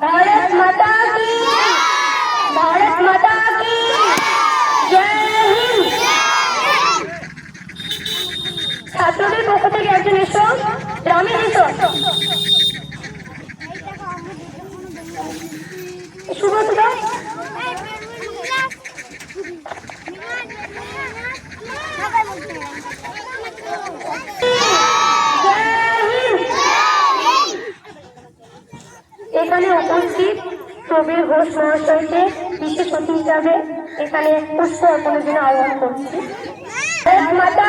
भारत माता की भारत माता की জয় হিন্দ ছাত্রদের পক্ষ থেকে একজন এসো রামেশ এসো সুব্রত দাও এখানে উপস্থিত প্রবীর ঘোষ মহাশয়কে বিশেষ অতিথি হিসাবে এখানে পুষ্প অর্পণের জন্য আহ্বান করছি মাতা